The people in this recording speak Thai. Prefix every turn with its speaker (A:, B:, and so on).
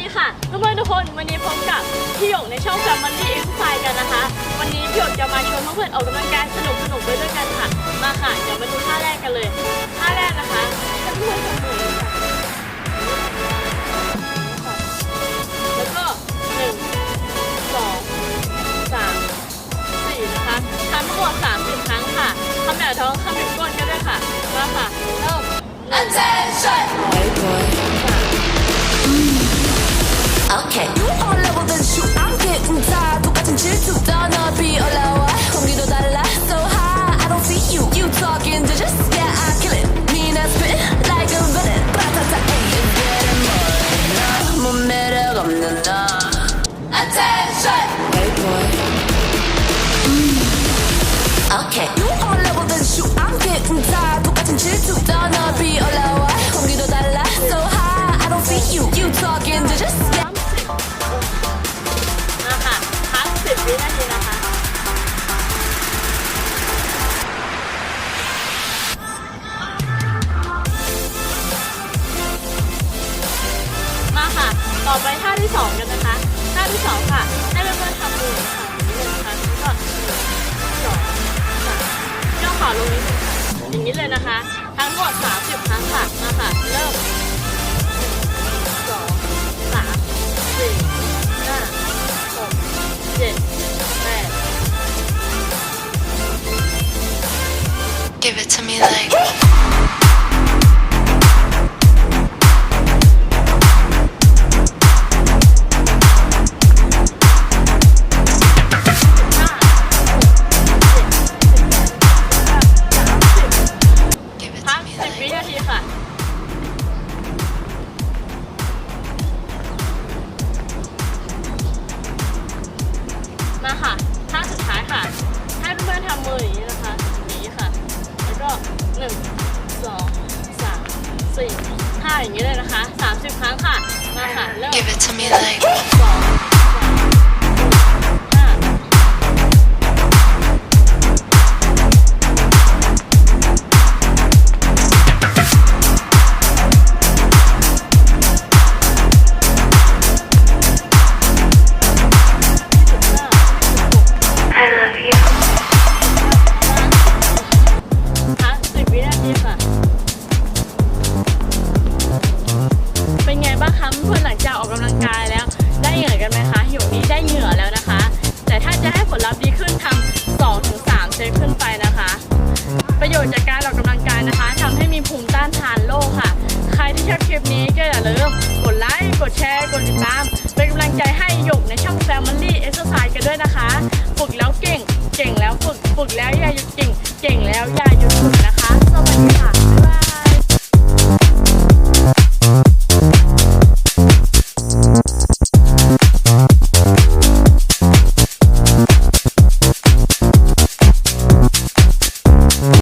A: ดีค่ะเพื่อนทุกคนวันนี้พบกับพี่หยกในช่อง Family Exercise กันนะคะ วันนี้พี่หยกจะมาชวนเพื่อนๆออกกำลังกายสนุกๆไปด้วยกันค่ะ มาค่ะเดี๋ยวมาดูท่าแรกกันเลยท่าแรกนะคะให้เพื่อนๆทำมือแล้วก็หนึ่งสองสามสี่นะคะทำทั้งหมดสามสิบครั้งค่ะทำแบบท้องคำเป็นก้น
B: Okay. You on level then shoot. I'm getting tired. 똑같은 질투 don't see you. You talking to just yeah, I kill it. Mean I spit like a villain. Ba-ta-ta, ay, it's getting more. 못 매력 없는 너. Attention! Hey boy. Okay. You on level then shoot. I'm getting tired. 똑같은 질투 더 높이 올라와.
A: วินาทีนะคะ มาค่ะ ต่อไปท่าที่สองกันนะคะ ท่าที่สองค่ะ ให้เพื่อนๆทำมือค่ะอย่างนี้เลยนะคะแล้วก็สองสามย่อขาลงนิดนึงค่ะอย่างนี้เลยนะคะ ทั้งหมด30ครั้งค่ะ มาค่ะ เริ่ม
C: Give it to me like. ำ
A: ลังกายแล้ว ได้เหงื่อกันไหมคะหยกนี้ได้เหงื่อแล้วนะคะ แต่ถ้าจะให้ผลลัพธ์ดีขึ้นทำ2ถึง3เซตขึ้นไปนะคะ ประโยชน์จากการออกกำลังกายนะคะทำให้มีภูมิต้านทานโรคค่ะ ใครที่ชอบคลิปนี้ก็อย่าลืมกดไลค์กดแชร์กดติดตามเป็นกำลังใจให้หยกในช่อง Family Exercise กันด้วยนะคะ ฝึกแล้วเก่ง เก่งแล้วฝึกฝึกแล้วอย่าหยุดเก่ง เก่งแล้วอย่า